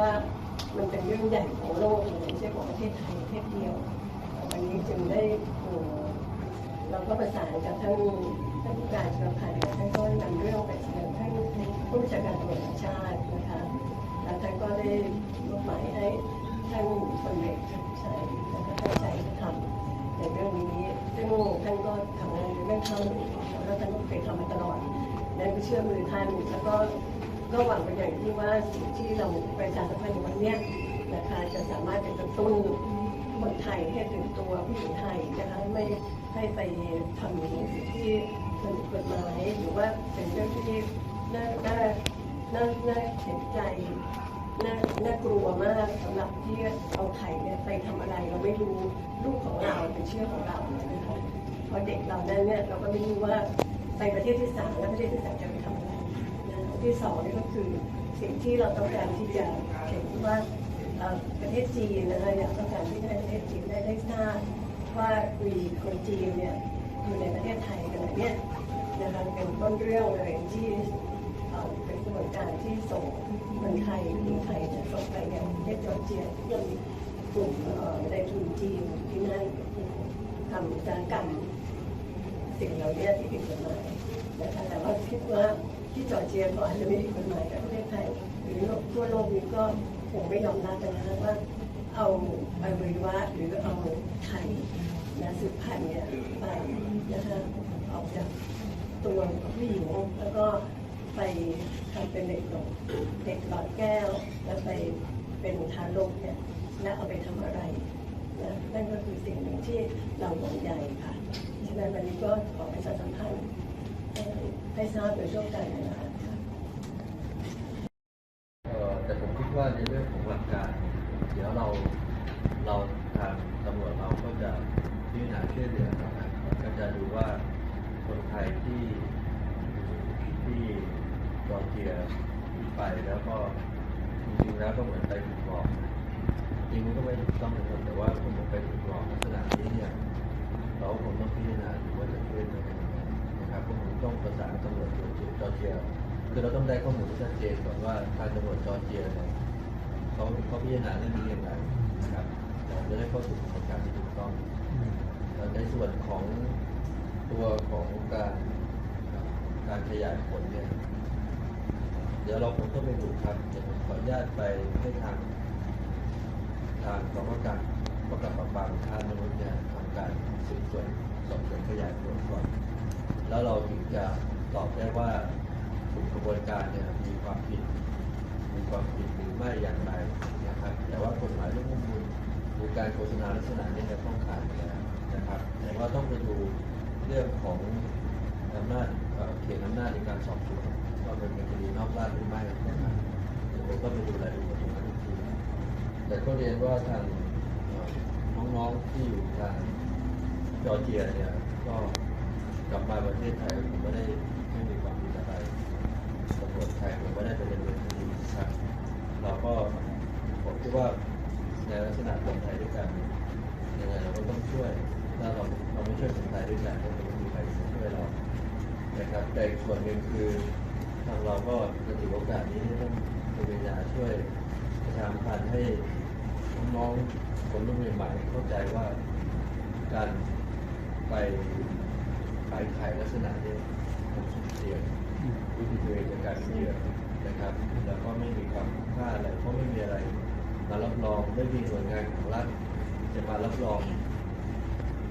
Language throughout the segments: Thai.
ว่ามันเป็นเรื่องใหญ่ของโลกไม่ใช่ของประเทศไทยประเทศเดียว วันนี้จึงได้เราก็ประสานกับท่านท่านผู้การชลพันธ์ท่านก็นำเรื่องไปเสนอท่านผู้บัญชาการตำรวจแห่งชาตินะคะแล้วท่านก็ได้มอบหมายให้ท่านพลเอกชัยนะคะตั้งใจจะทำในเรื่องนี้ซึ่งท่านก็ทำงานในเรื่องข้าวแล้วท่านก็เคยทำมาตลอดนั่นก็เชื่อมือท่านแล้วก็ ก็หวังเป็นอย่างที่ว่าสิ่งที่เราประชาสัมพันธ์ในวันนี้นะคะจะสามารถจะกระตุ้นคนไทยให้ตื่นตัวผู้หญิงไทยนะคะไม่ให้ไปทำในสิ่งที่มันผิดกฎหมายหรือว่าเป็นเรื่องที่น่าน่าน่าน่าเห็นใจน่าน่ากลัวมากสำหรับที่เอาไข่เนี่ยไปทำอะไรเราไม่รู้ลูกของเราเป็นเชื่อของเรานะคะเพราะเด็กเราเนี่ยเราก็ไม่รู้ว่าไปประเทศที่สามแล้วประเทศที่สามจะไปทำอะไร ที่สองนี่ก็คือสิ่งที่เราต้องการที่จะเห็นว่าประเทศจีนนะคะอยากต้องการที่จะให้ประเทศจีนได้ได้ทราบว่ามีคนจีนเนี่ยอยู่ในประเทศไทยกันเนี่ยนะคะเป็นต้นเรื่องเลยที่เป็นกระบวนการที่ส่งคนไทยหญิงไทยจะส่งไปเนี่ยประเทศจอร์เจียยังมีกลุ่มในทุนจีนที่นั่นทำอุตสาหกรรมสิ่งเหล่านี้ที่ผิดกฎหมาย นะคะแต่ว่าคิดว่าที่จอร์เจียเขาอาจจะไม่ผิดกฎหมายแต่ประเทศไทยหรือทั่วโลกนี้ก็คงไม่ยอมรับนะคะว่าเอาอวัยวะหรือเอาไข่นะสืบพันธุ์เนี่ยไปนะคะออกจากตัวผู้หญิงแล้วก็ไปทำเป็นเด็กหลอดเด็กหลอดแก้ว แล้วไปเป็นทารกเนี่ยแล้วเอาไปทำอะไรนะนั่นก็คือสิ่งหนึ่งที่เราหวงใยค่ะฉะนั้นวันนี้ก็ขอประชาสัมพันธ์ ให้ทราบโดยทั่วกันนะคะเอ่อแต่ผมคิดว่าในเรื่องของหลักการ เดี๋ยวเราเราทางตำรวจเราก็จะพิจารณาช่วยเหลือนะครับก็จะดูว่าคนไทยที่ที่จอร์เจียไปแล้วก็จริงๆแล้วก็เหมือนไปถูกหลอกจริงๆก็ไม่ถูกต้องนะครับแต่ว่าคนไปถูกหลอก ตำรวจจอร์เจียคือเราต้องได้ข้อมูลที่ชัดเจนก่อนว่าทางตำรวจจอร์เจียเนี่ยเขาเขาพิจารณาเรื่องนี้อย่างไรนะครับเราจะได้เข้าสู่กระบวนการที่ถูกต้องในส่วนของตัวของการการขยายผลเนี่ยเดี๋ยวเราคงต้องไปดูครับเดี๋ยวผมขออนุญาตไปให้ทางทางกองบังคับการประกับปราบปรามค้ามนุษย์เนี่ยทำการสืบสวนสอบสวนขยายผลก่อน แล้วเราถึงจะ ตอบได้ว่ากลุ่มกระบวนการเนี่ยมีความผิด มีความผิดหรือไม่อย่างไรนะครับ แต่ว่ากฎหมายเรื่องข้อมูลหรือการโฆษณาลักษณะนี้จะต้องขาดแล้วนะครับแต่ว่าต้องไปดูเรื่องของอำนาจเขตอำนาจในการสอบสวนว่าเป็นคดีนอกราชหรือไม่นะครับเดี๋ยวผมก็ไปดูรายละเอียดตรงนั้นอีกทีแต่ก็เรียนว่าทางน้องๆที่อยู่ทางจอร์เจียเนี่ยก็กลับมาประเทศไทยผมไม่ได้ไม่มีความผิดอะไรตำรวจไทยผมไม่ได้ไปดำเนินคดีนะครับเราก็ ผมคิดว่าในลักษณะคนไทยด้วยกันยังไงเราก็ต้องช่วยถ้าเราเราไม่ช่วยคนไทยด้วยกันก็คงไม่มีใครช่วยเรานะครับแต่อีกส่วนหนึ่งคือทางเราก็จะถือโอกาสนี้ต้องพยายามช่วยประชาสัมพันธ์ให้น้องๆคนรุ่นใหม่ๆเข้าใจว่าการไปขายไข่ลักษณะนี้มันสุ่มเสี่ยงวิธีตัวเองในการเหยื่อนะครับ แล้วก็ไม่มีความคุ้มค่าอะไรเพราะไม่มีอะไร มารับรองไม่มีหน่วยงานของรัฐจะมารับรอง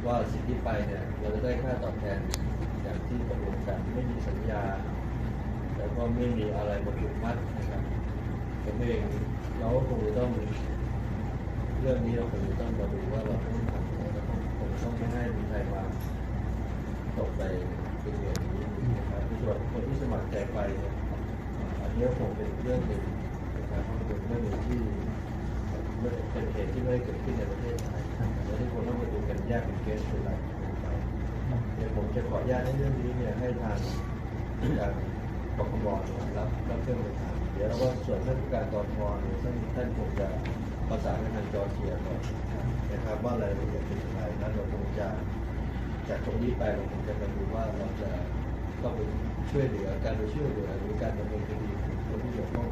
ว่าสิ่งที่ไปเนี่ยเราจะได้ค่าตอบแทนอย่างที่ตกลงกันไม่มีสัญญา แล้วก็ไม่มีอะไรมาผูกมัดนะครับผมเองเราก็คงจะต้องเรื่องนี้เราคงจะต้องมาดูว่าเราต้องทำยังไรต้องคงต้องไม่ให้มีใครมาตกไปเป็นอย่างนี้นะครับในส่วนคนที่สมัครใจไปเนี่ยอันนี้คงเป็นเรื่องหนึ่งนะครับเพราะเป็นเรื่องหนึ่งที่ เป็นเหตุที่ไม่ได้เกิดขึ้นในประเทศไทยแล้วที่คนต้องมาดูกันแยกเป็นเคสเป็นรายไปเดี๋ยวผมจะขออนุญาตให้เรื่องนี้เนี่ยให้ทางการปกคบรับรับเรื่องไปทางเดี๋ยวเราก็ส่วนเรื่องการตอนพรเนี่ยท่านท่านคงจะประสานกับทางจอร์เจียก่อนนะครับว่ารายละเอียดเป็นอย่างไรแล้วเราคงจะจากตรงนี้ไปเราคงจะมาดูว่าเราจะต้องไปช่วยเหลือการไปช่วยเหลือหรือการดำเนินคดีคนที่เกี่ยวข้อง